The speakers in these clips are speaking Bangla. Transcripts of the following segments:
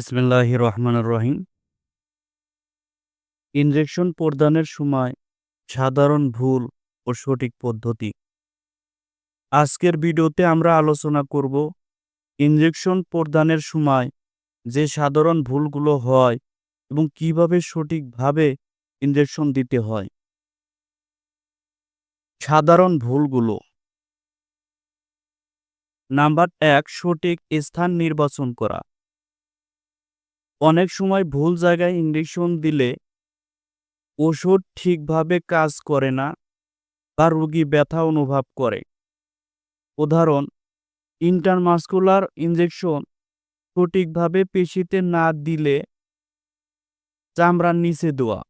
বিসমিল্লাহ রহমান রহিম। ইনজেকশন প্রদানের সময় সাধারণ ভুল ও সঠিক পদ্ধতি। আজকের ভিডিওতে আমরা আলোচনা করব ইনজেকশন প্রদানের সময় যে সাধারণ ভুলগুলো হয় এবং কীভাবে সঠিকভাবে ইনজেকশন দিতে হয়। সাধারণ ভুলগুলো। নাম্বার এক, সঠিক স্থান নির্বাচন করা। অনেক সময় ভুল জায়গায় ইঞ্জেকশন দিলে ওষুধ ঠিকভাবে কাজ করে না বা রোগী ব্যথা অনুভব করে। উদাহরণ, ইন্টারমাস্কুলার ইঞ্জেকশন সঠিকভাবে পেশিতে না দিলে চামড়ার নিচে দেওয়া।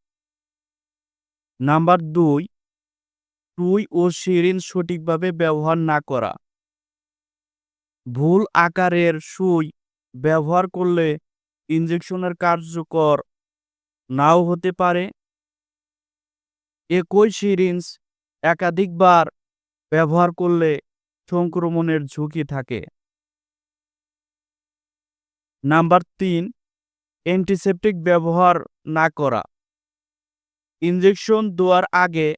নাম্বার দুই, টুই ও সিরিন সঠিকভাবে ব্যবহার না করা। ভুল আকারের সুই ব্যবহার করলে ইনজেকশনের কার্যকর নাও হতে পারে। একই সিরিঞ্জ একাধিকবার ব্যবহার করলে সংক্রমণের ঝুঁকি থাকে। নাম্বার তিন, অ্যান্টিসেপটিক ব্যবহার না করা। ইনজেকশন দেওয়ার আগে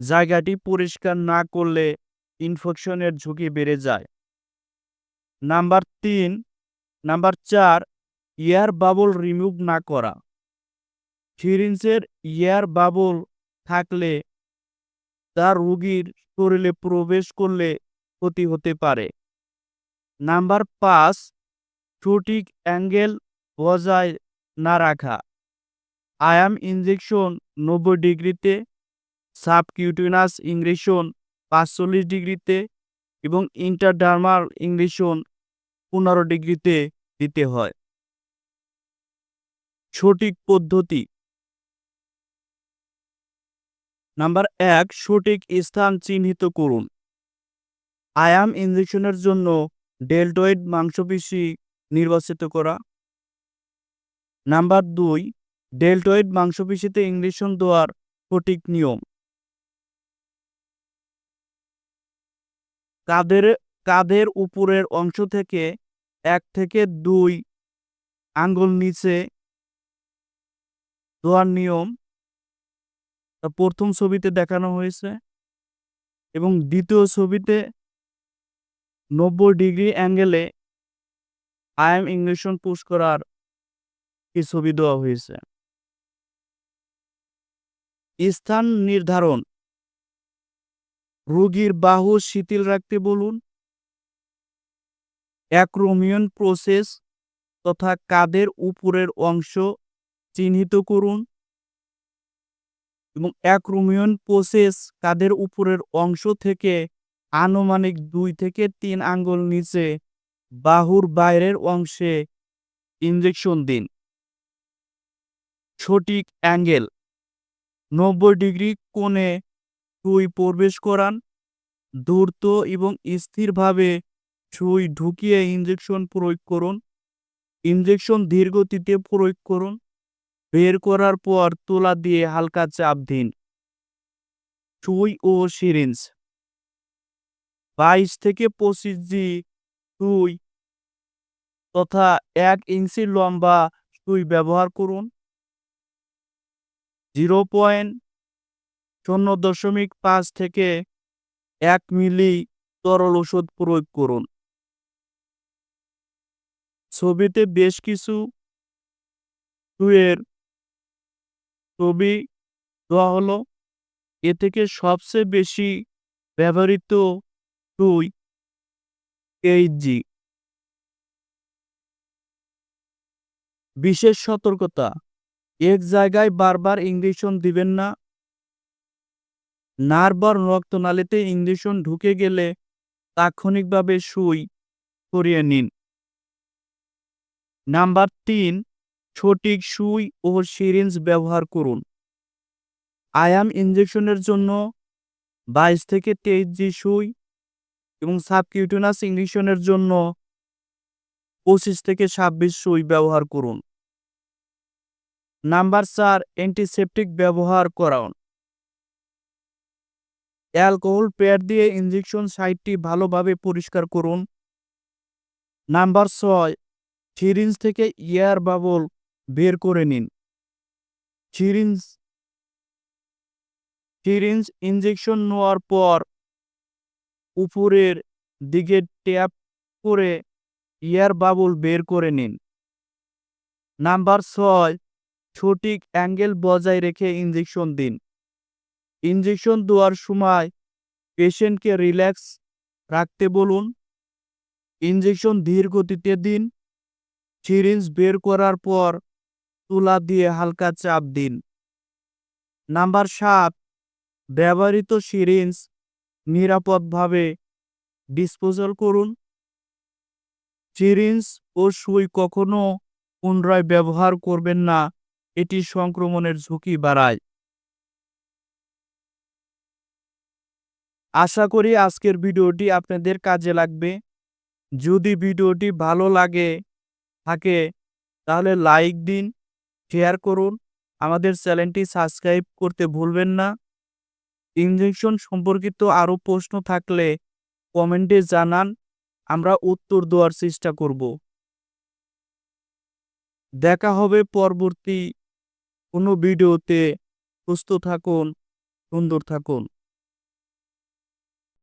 জায়গাটি পরিষ্কার না করলে ইনফেকশনের ঝুঁকি বেড়ে যায়। নাম্বার তিন, নাম্বার চার এয়ার বাবল রিমুভ না করা। সিরিঞ্জের এয়ার বাবল থাকলে তা রোগীর শরীরে প্রবেশ করলে ক্ষতি হতে পারে। নাম্বার পাঁচ, সঠিক অ্যাঙ্গেল বজায় না রাখা। আয়াম ইঞ্জেকশন নব্বই ডিগ্রিতে, সাবকিউটিনাস ইংরেশন পাঁচচল্লিশ ডিগ্রিতে এবং ইন্টারডার্মাল ইংরেশন পনেরো ডিগ্রিতে দিতে হয়। সঠিক পদ্ধতি। নাম্বার এক, সঠিক স্থান চিহ্নিত করুন। আয়াম ইনজেকশনের জন্য ডেলটয়েড মাংসপেশি নির্বাচিত করা। নাম্বার দুই, ডেলটয়েড মাংসপেশিতে ইঞ্জেকশন দেওয়ার সঠিক নিয়ম। কাদের কাঁধের উপরের অংশ থেকে এক থেকে দুই আঙ্গুল নিচে দেওয়ার নিয়ম তা প্রথম ছবিতে দেখানো হয়েছে এবং দ্বিতীয় ছবিতে নব্বই ডিগ্রি অ্যাঙ্গেলে আই এম ইংলিশন পুশ করার কি ছবি দেওয়া হয়েছে। স্থান নির্ধারণ। রোগীর বাহু শিথিল রাখতে বলুন। অ্যাক্রোমিয়ন প্রসেস তথা কাদের উপরের অংশ চিহ্নিত করুন এবং অ্যাক্রোমিয়ন প্রসেস কাদের উপরের অংশ থেকে আনুমানিক দুই থেকে তিন আঙ্গুল নিচে বাহুর বাইরের অংশে ইঞ্জেকশন দিন। সঠিক অ্যাঙ্গেল নব্বই ডিগ্রি কোণে সুই প্রবেশ করান, দ্রুত এবং স্থিরভাবে সুই ঢুকিয়ে ইঞ্জেকশন প্রয়োগ করুন। ইনজেকশন ধীরগতিতে প্রয়োগ করুন। বের করার পর তোলা দিয়ে হালকা চাপ দিন। সুই ও সিরিঞ্জ। বাইশ থেকে পঁচিশ জি সুই তথা এক ইঞ্চি লম্বা সুই ব্যবহার করুন। জিরো পয়েন্ট শূন্য দশমিক পাঁচ থেকে এক মিলি তরল ওষুধ প্রয়োগ করুন। ছবিতে বেশ কিছু সুয়ের ছবি দেওয়া হলো, এ থেকে সবচেয়ে বেশি ব্যবহৃত সুই এইচজি বিশেষ সতর্কতা, এক জায়গায় বারবার ইঞ্জেকশন দিবেন না। নার্ভার রক্তনালীতে ইঞ্জেকশন ঢুকে গেলে তাৎক্ষণিকভাবে সুই সরিয়ে নিন। নাম্বার তিন সঠিক সুই ও সিরিঞ্জ ব্যবহার করুন। আয়াম ইঞ্জেকশনের জন্য বাইশ থেকে তেইশ জি সুই এবং সাবকিউটিনাস ইঞ্জেকশনের জন্য পঁচিশ থেকে ছাব্বিশ সুই ব্যবহার করুন। নাম্বার চার, অ্যান্টিসেপটিক ব্যবহার করান। অ্যালকোহল প্যাড দিয়ে ইঞ্জেকশন সাইটটি ভালোভাবে পরিষ্কার করুন। নাম্বার ছয়, সিরিঞ্জ থেকে ইয়ার বাবল বের করে নিন। সিরিঞ্জ সিরিঞ্জ ইঞ্জেকশন নেওয়ার পর উপরের দিকে ট্যাপ করে এয়ার বাবুল বের করে নিন। নাম্বার ছয়, সঠিক অ্যাঙ্গেল বজায় রেখে ইঞ্জেকশন দিন। ইঞ্জেকশন দেওয়ার সময় পেশেন্টকে রিল্যাক্স রাখতে বলুন। ইঞ্জেকশন ধীর গতিতে দিন। সিরিঞ্জ বের করার পর তুলা দিয়ে হালকা চাপ দিন। নাম্বার সাত, ব্যবহৃত সিরিঞ্জ নিরাপদভাবে ডিসপোজাল করুন। সিরিঞ্জ ও সুই কখনো পুনরায় ব্যবহার করবেন না, এটি সংক্রমণের ঝুঁকি বাড়ায়। আশা করি আজকের ভিডিওটি আপনাদের কাজে লাগবে। যদি ভিডিওটি ভালো লাগে থাকে, তাহলে লাইক দিন। শেয়ার করুন। আমাদের চ্যানেলটি সাবস্ক্রাইব করতে ভুলবেন না। ইনজেকশন সম্পর্কিত আরও প্রশ্ন থাকলে কমেন্টে জানান, আমরা উত্তর দেওয়ার চেষ্টা করব। দেখা হবে পরবর্তী কোনো ভিডিওতে। সুস্থ থাকুন, সুন্দর থাকুন।